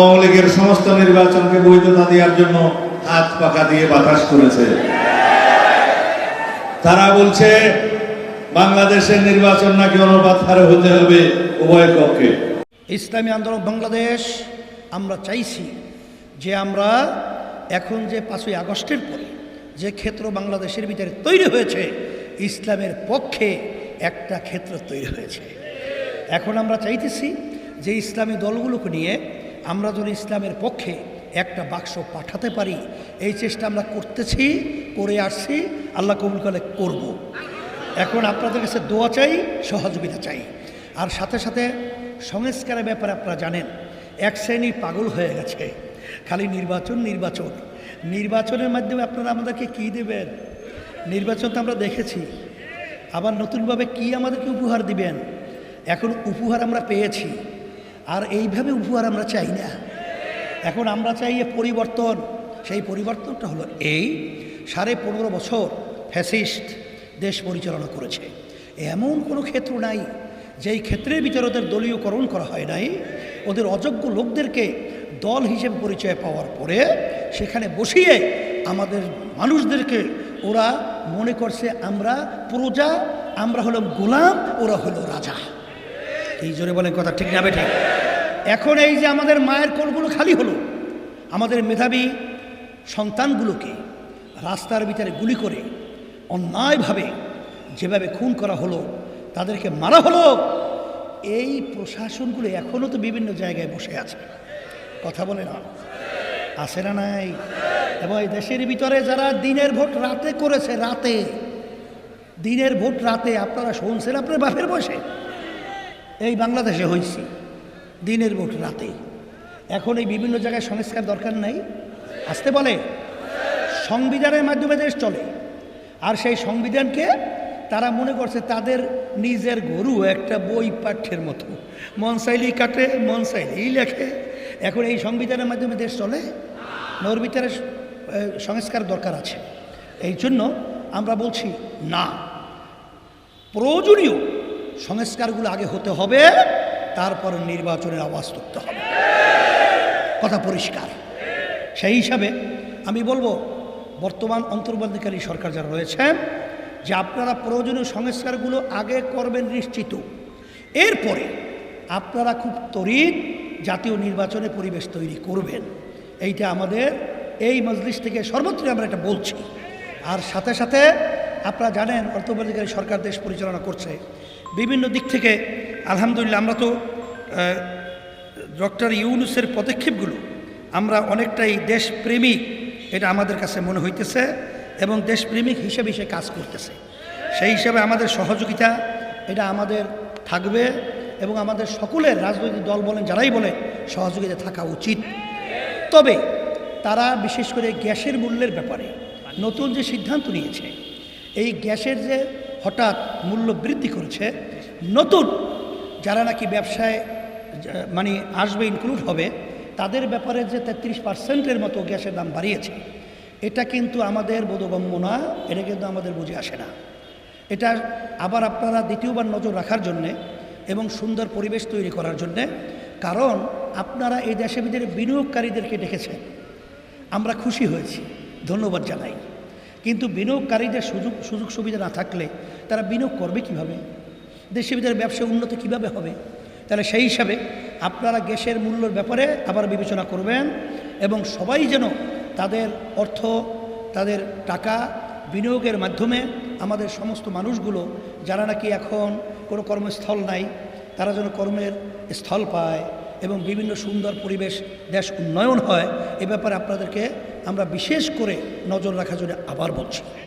আওয়ামী লীগের সমস্ত নির্বাচনকে বৈধতা দেওয়ার জন্য হাত পাকা দিয়ে বাতাস করেছে। তারা বলছে, বাংলাদেশের নির্বাচন নাকি অনুপাত হারে হতে হবে উভয় পক্ষে। ইসলামী আন্দোলন বাংলাদেশ, আমরা চাইছি যে আমরা এখন যে পাঁচই আগস্টের পরে যে ক্ষেত্র বাংলাদেশের ভিতরে তৈরি হয়েছে, ইসলামের পক্ষে একটা ক্ষেত্র তৈরি হয়েছে। এখন আমরা চাইতেছি যে ইসলামী দলগুলোকে নিয়ে আমরা যদি ইসলামের পক্ষে একটা বাক্স পাঠাতে পারি। এই চেষ্টা আমরা করতেছি, করে আসছি, আল্লাহ কবুল করে করব। এখন আপনাদের কাছে দোয়া চাই, সহযোগিতা চাই। আর সাথে সাথে সংস্কারের ব্যাপারে আপনারা জানেন, এক শ্রেণি পাগল হয়ে গেছে। খালি নির্বাচন নির্বাচন। নির্বাচনের মাধ্যমে আপনারা আমাদেরকে কী দেবেন? নির্বাচন তো আমরা দেখেছি। আবার নতুনভাবে কি আমাদেরকে উপহার দিবেন? এখন উপহার আমরা পেয়েছি। আর এইভাবে উপহার আমরা চাই না। এখন আমরা চাই পরিবর্তন। সেই পরিবর্তনটা হলো এই সাড়ে পনেরো বছর ফ্যাসিস্ট দেশ পরিচালনা করেছে। এমন কোনো ক্ষেত্র নাই, যেই ক্ষেত্রের ভিতরে ওদের দলীয়করণ করা হয় নাই, ওদের অযোগ্য লোকদেরকে দল হিসেবে পরিচয় পাওয়ার পরে সেখানে বসিয়ে আমাদের মানুষদেরকে ওরা মনে করছে, আমরা প্রজা, আমরা হলাম গোলাম, ওরা হলো রাজা। এই জোরে বলেন কথা ঠিক না বেঠিক এখন এই যে আমাদের মায়ের কোলগুলো খালি হলো, আমাদের মেধাবী সন্তানগুলোকে রাস্তার ভিতরে গুলি করে অন্যায়ভাবে যেভাবে খুন করা হলো, তাদেরকে মারা হলো, এই প্রশাসনগুলো এখনও তো বিভিন্ন জায়গায় বসে আছে। কথা বলে না আছে না নাই? এবং এই দেশের ভিতরে যারা দিনের ভোট রাতে করেছে, রাতে, দিনের ভোট রাতে আপনারা শুনছেন আপনার বাপের বসে এই বাংলাদেশে হয়েছি দিনের ভোট রাতে। এখন এই বিভিন্ন জায়গায় সংস্কার দরকার নাই। আসতে বলে, সংবিধানের মাধ্যমে দেশ চলে। আর সেই সংবিধানকে তারা মনে করছে তাদের নিজের গরু একটা বই পাঠ্যের মতো। মন কাটে, মন লেখে। এখন এই সংবিধানের মাধ্যমে দেশ চলে, নর সংস্কার দরকার আছে। এই জন্য আমরা বলছি, না। প্রয়োজনীয় সংস্কারগুলো আগে হতে হবে। তারপর নির্বাচনের আওয়াজ তুলতে হবে। কথা পরিষ্কার। সেই হিসাবে আমি বলব, বর্তমান অন্তর্বর্তীকালী সরকার যারা রয়েছেন, যে আপনারা প্রয়োজনীয় সংস্কারগুলো আগে করবেন নিশ্চিত। এরপরে আপনারা খুব তড়িৎ জাতীয় নির্বাচনে পরিবেশ তৈরি করবেন। এইটা আমাদের এই মজলিস থেকে সর্বত্রই আমরা এটা বলছি। আর সাথে সাথে আপনারা জানেন অর্থবর্তীকালী সরকার দেশ পরিচালনা করছে। বিভিন্ন দিক থেকে আলহামদুলিল্লাহ, আমরা তো ডক্টর ইউনুসের পদক্ষেপগুলো, আমরা অনেকটাই দেশপ্রেমিক, এটা আমাদের কাছে মনে হইতেছে এবং দেশপ্রেমিক হিসেবে সে কাজ করতেছে। সেই হিসাবে আমাদের সহযোগিতা, এটা আমাদের থাকবে এবং আমাদের সকলের রাজনৈতিক দল বলেন, যারাই বলে সহযোগিতা থাকা উচিত। তবে তারা বিশেষ করে গ্যাসের মূল্যের ব্যাপারে নতুন যে সিদ্ধান্ত নিয়েছে, এই গ্যাসের যে হঠাৎ মূল্য বৃদ্ধি করেছে, নতুন যারা নাকি ব্যবসায় মানে আসবে ইনক্লুড হবে, তাদের ব্যাপারে যে তেত্রিশ পার্সেন্টের মতো গ্যাসের দাম বাড়িয়েছে, এটা কিন্তু আমাদের বোধগম্য না, এটা কিন্তু আমাদের বুঝে আসে না। এটা আবার আপনারা দ্বিতীয়বার নজর রাখার জন্যে এবং সুন্দর পরিবেশ তৈরি করার জন্যে, কারণ আপনারা এই দেশে ভিতরে বিনিয়োগকারীদেরকে ডেকেছেন। আমরা খুশি হয়েছি, ধন্যবাদ জানাই। কিন্তু বিনিয়োগকারীদের সুযোগ সুযোগ সুবিধা না থাকলে তারা বিনিয়োগ করবে কীভাবে? দেশের বিদেশের ব্যবসা উন্নতি কীভাবে হবে? তাহলে সেই হিসাবে আপনারা গ্যাসের মূল্যর ব্যাপারে আবার বিবেচনা করবেন এবং সবাই যেন তাদের অর্থ, তাদের টাকা বিনিয়োগের মাধ্যমে আমাদের সমস্ত মানুষগুলো, যারা নাকি এখন কোনো কর্মস্থল নাই, তারা যেন কর্মের স্থল পায় এবং বিভিন্ন সুন্দর পরিবেশ, দেশ উন্নয়ন হয়, এ ব্যাপারে আপনাদেরকে আমরা বিশেষ করে নজর রাখার জন্য আবার বলছি।